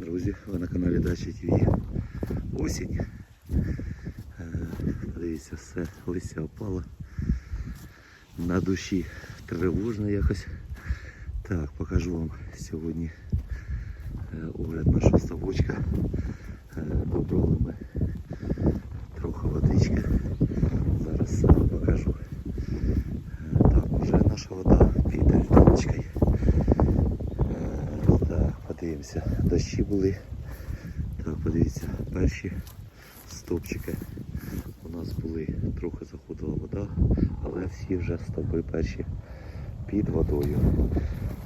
Друзі, ви на каналі Дача ТВ. Осінь. Дивіться, все, листя опало. На душі тривожно якось. Так, покажу вам сьогодні е, огляд нашого ставочка. доброго ми трохи водички. Зараз сам покажу. Е, Так, вже наша вода під альтаночкою. Е, Так, подивимося. Дощі були. Так, подивіться, перші стовпчики у нас були, трохи заходила вода, але всі вже стовби перші під водою.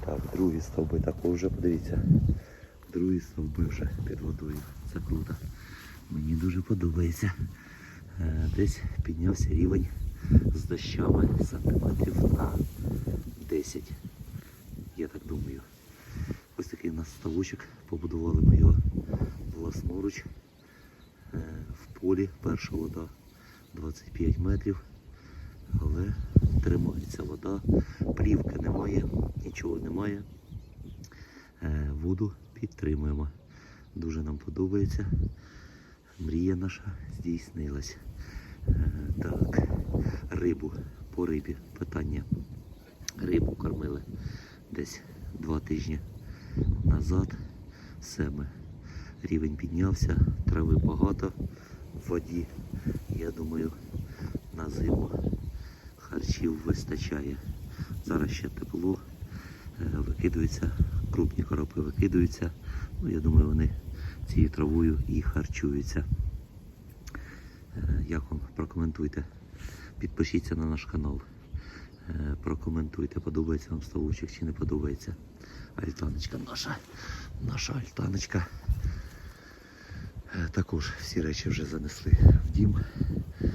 Так, другі стовби також вже подивіться. Другі стовби вже під водою. Це круто. Мені дуже подобається. Е, Десь піднявся рівень з дощами сантиметрів на 10. Я так думаю. Ось такий у нас ставочок. Побудували ми його власноруч. Е, В полі перша вода 25 метрів. Але тримається вода. Плівки немає, нічого немає. Е, Воду підтримуємо. Дуже нам подобається. Мрія наша здійснилась. Е, Так, рибу по рибі. Питання. Рибу кормили десь два тижні назад. Все. Рівень піднявся, трави багато в воді. Я думаю, на зиму харчів вистачає. Зараз ще тепло, е, викидуються, крупні коропи викидуються. Ну, я думаю, вони цією травою і харчуються. Е, Як вам прокоментуйте? Підпишіться на наш канал. Е, Прокоментуйте, подобається вам ставочок чи не подобається. Альтаночка наша, наша альтаночка. Е, Також всі речі вже занесли в дім. Е,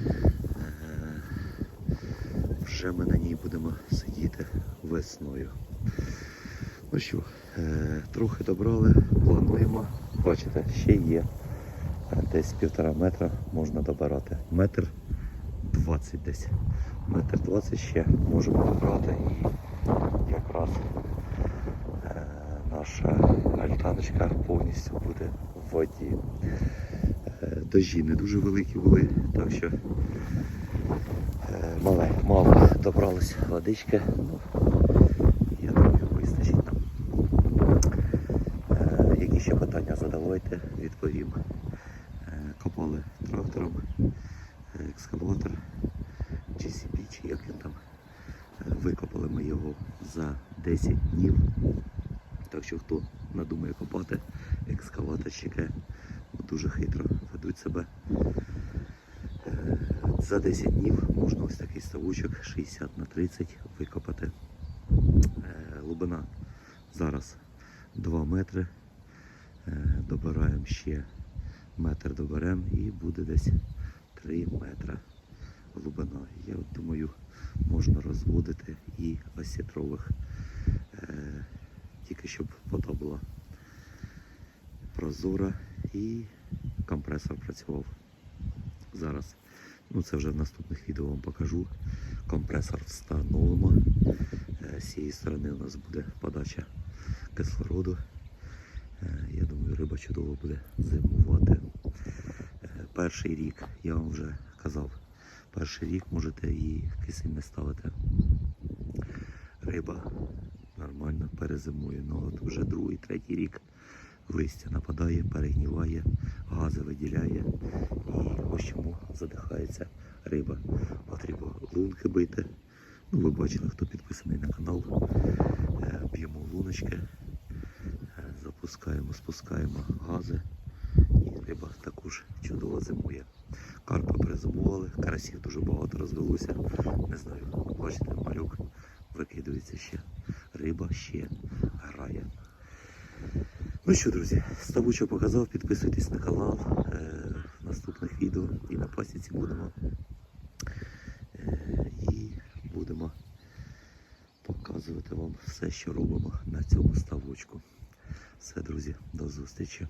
Вже ми на ній будемо сидіти весною. Ну що, е, трохи добрали, плануємо. Бачите, ще є. Десь півтора метра можна добирати. Метр двадцять десь. Метр двадцять ще можемо добрати наша альтаночка повністю буде в воді. Е, Дожі не дуже великі були, так що е, мале, мало добралось водички. Ну, я думаю, вистачить нам. Е, Які ще питання задавайте, відповім. Копали трактором, екскаватор, GCP, чи як він там. Викопали ми його за 10 днів. Так що хто надумає копати, екскаваторщики дуже хитро ведуть себе. Е, За 10 днів можна ось такий ставочок 60 на 30 викопати. Е, Глибина зараз 2 метри. Е, Добираємо ще метр доберемо і буде десь 3 метри глибина. Я от думаю, можна розводити і осітрових. Е, щоб вода була прозора і компресор працював. Зараз, ну це вже в наступних відео вам покажу. Компресор встановимо. Е, З цієї сторони у нас буде подача кислороду. Е, Я думаю, риба чудово буде зимувати. Е, Перший рік, я вам вже казав, перший рік можете і кисень не ставити. Риба нормально перезимує. Ну от вже другий, третій рік листя нападає, перегніває, гази виділяє. І ось чому задихається риба. Потрібно лунки бити. Ну, ви бачили, хто підписаний на канал. Е, Б'ємо луночки, е, запускаємо, спускаємо гази. І риба також чудово зимує. Карпи перезимували, карасів дуже багато розвелося. Не знаю, бачите, малюк викидується ще. Риба ще грає. Ну що, друзі, ставучо показав, підписуйтесь на канал. Е, в наступних відео і на пасіці будемо. Е, і будемо показувати вам все, що робимо на цьому ставочку. Все, друзі, до зустрічі.